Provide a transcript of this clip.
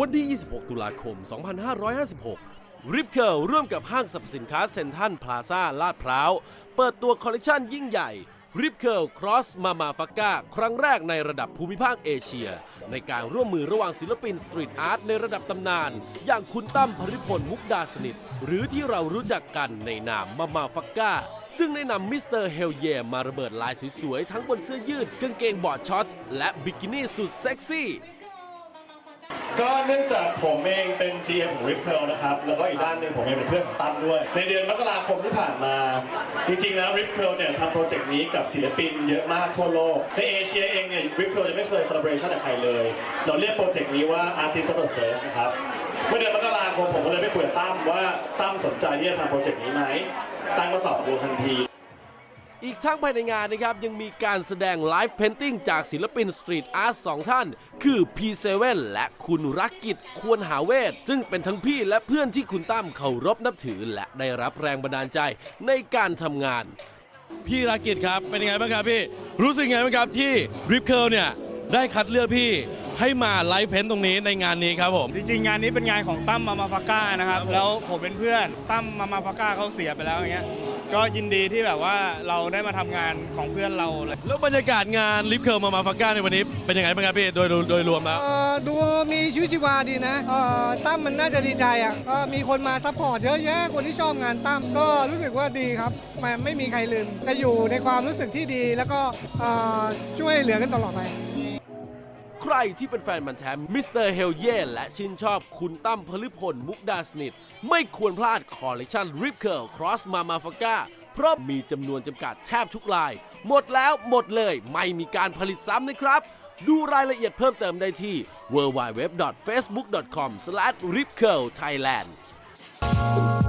วันที่ 26 ตุลาคม 2556 ริปเคิลร่วมกับห้างสรรพสินค้าเซ็นทรัลพลาซ่าลาดพร้าว เปิดตัวคอลเลกชันยิ่งใหญ่ริปเคิลครอสมามาฟักกาครั้งแรกในระดับภูมิภาคเอเชีย ในการร่วมมือระหว่างศิลปินสตรีทอาร์ตในระดับตำนาน อย่างคุณตั้มพริพลมุกดาสนิท หรือที่เรารู้จักกันในนามมามาฟักกาซึ่งได้นำมิสเตอร์เฮลเยมาระเบิดลายสวยๆ ทั้งบนเสื้อยืดกางเกงบอดช็อต และบิกินี่สุดเซ็กซี่ ก็เนื่องจากผมเองเป็น GM ของ Rip Curl นะครับ แล้วก็อีกด้านหนึ่งผมเองเป็นเพื่อนของตั้มด้วย ในเดือนมกราคมที่ผ่านมา จริงๆแล้ว Rip Curl เนี่ยทำโปรเจกต์นี้กับศิลปินเยอะมากทั่วโลก ในเอเชียเองเนี่ย Rip Curl ยังไม่เคย collaboration กับใครเลย เราเรียกโปรเจกต์นี้ว่า Artist of the Search นะครับ เมื่อเดือนมกราคมผมก็เลยไปคุยกับตั้มว่าตั้มสนใจที่จะทำโปรเจกต์นี้ไหมตั้มก็ตอบรับทันที อีกทั้งภายในงานนะครับ ยังมีการแสดงไลฟ์เพนติ้งจากศิลปินสตรีทอาร์ตสองท่าน คือ P7 และคุณรักกิจควรหาเวท ซึ่งเป็นทั้งพี่และเพื่อนที่คุณตั้มเคารพนับถือ และได้รับแรงบันดาลใจในการทำงาน พี่รากิจครับเป็นยังไงบ้างครับพี่ รู้สึกยังไงบ้างครับที่ริปเคิลเนี่ยได้คัดเลือกพี่ ให้มาไลฟ์เพนต์ตรงนี้ในงานนี้ครับผม จริงๆ งานนี้เป็นงานของตั้มมามาฟาก้านะครับ แล้วผมเป็นเพื่อนตั้มมามาฟาก้าเขาเสียไปแล้วอย่างเงี้ยก็ยินดีที่แบบว่าเราได้มาทำงานของเพื่อนเราเลยแล้วบรรยากาศงานริปเคิลมามาฟักก้าในวันนี้เป็นยังไงบ้างครับพี่โดยโดยรวมแล้ว เอ่อดูมีชีวิตชีวาดีนะเอ่อตั้มมันน่าจะดีใจอะก็มีคนมาซัพพอร์ตเยอะแยะคนที่ชอบงานตั้มก็รู้สึกว่าดีครับไม่ไม่มีใครลืมจะอยู่ในความรู้สึกที่ดี แล้วก็เอ่อช่วยเหลือกันตลอดไป ใครที่เป็นแฟนมันแท้มิสเตอร์เฮลเย่และชื่นชอบคุณตั้มพลิพลมุกดาสนิท ไม่ควรพลาดคอลเลกชันริปเคิลครอสมามาฟากาเพราะมีจำนวนจำกัดแทบทุกลาย หมดแล้วหมดเลยไม่มีการผลิตซ้ำนะครับ ดูรายละเอียดเพิ่มเติมได้ที่ www.facebook.com/ripcurlthailand